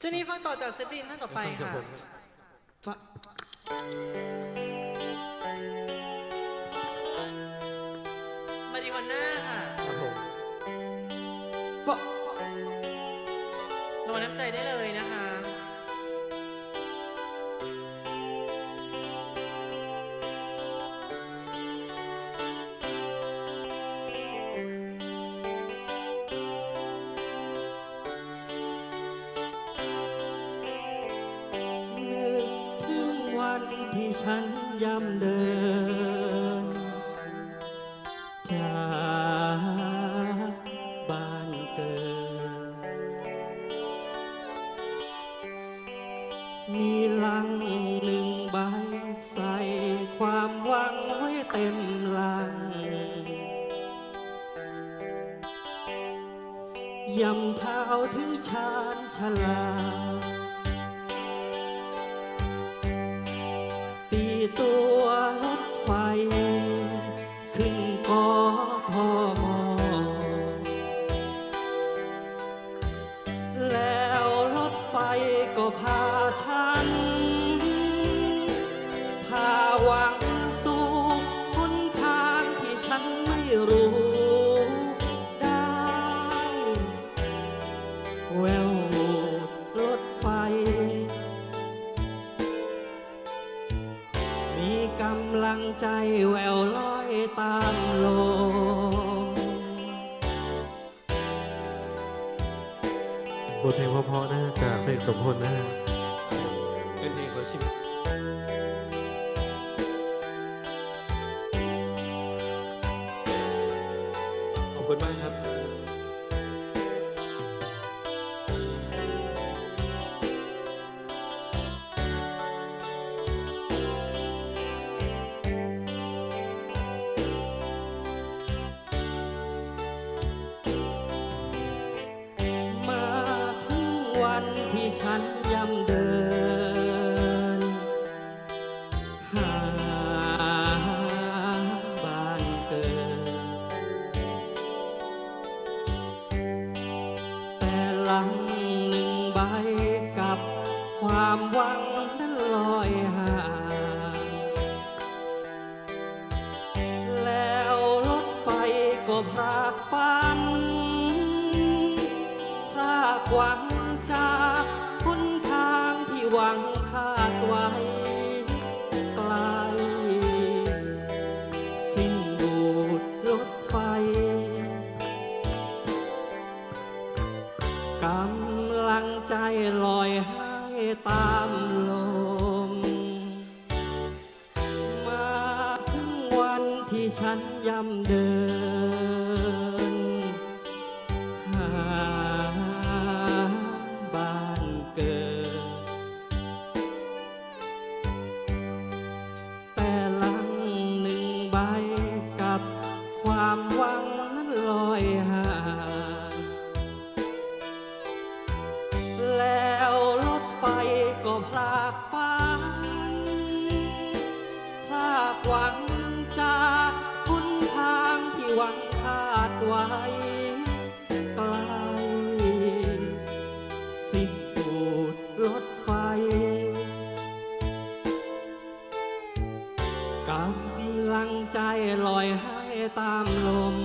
เจนี่ฟังต่อจากเซฟลินท่านต่อไปครับค่ะผมฟะมาริวาน่าค่ะครับผมฟะรางวัลน้ำใจได้เลยนะคะ ที่ฉันย่ำเดิน จากบ้านเกิด มีลังหนึ่งใบใส่ความหวังไว้เต็มลังยำเท้าถึงชานชลา ตีตัวรถไฟ ขึ้นกอทมแล้วรถไฟก็พาฉัน ใจแววลอยตามลมบทเพลงเพราะๆนะจากเพลงสมพลนะฮะเป็นเพลงเพื่อชีวิตขอบคุณมากครับ วันที่ฉันย่ำเดิน หาบ้านเกิด แต่หลังหนึ่งใบกับความหวังนั้นลอยห่างแล้วรถไฟก็พรากฝันพรากหวัง จากหนทางที่หวังคาดไว้ไกล สิ้นบูดรถไฟกำลังใจลอยให้ตามลม มาถึงวันที่ฉันย่ำเดิน ไกลสิ้นสูดรถไฟกำลังใจลอยให้ตามลม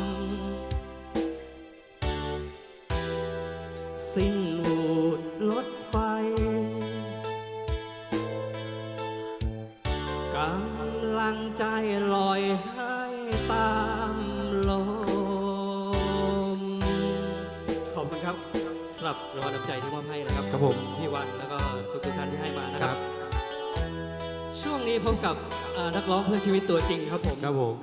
สิ้นวูดรถไฟกำลังใจลอยให้ตาม หรับรางวัลน้ำใจที่มอบให้นะครับครับผมขอณพี่วันแล้วก็ทุกๆท่านที่ให้มานะครัครับบช่วงนี้พบกับเอ่อนักร้องเพื่อชีวิตตัวจริงครับผม ครับผม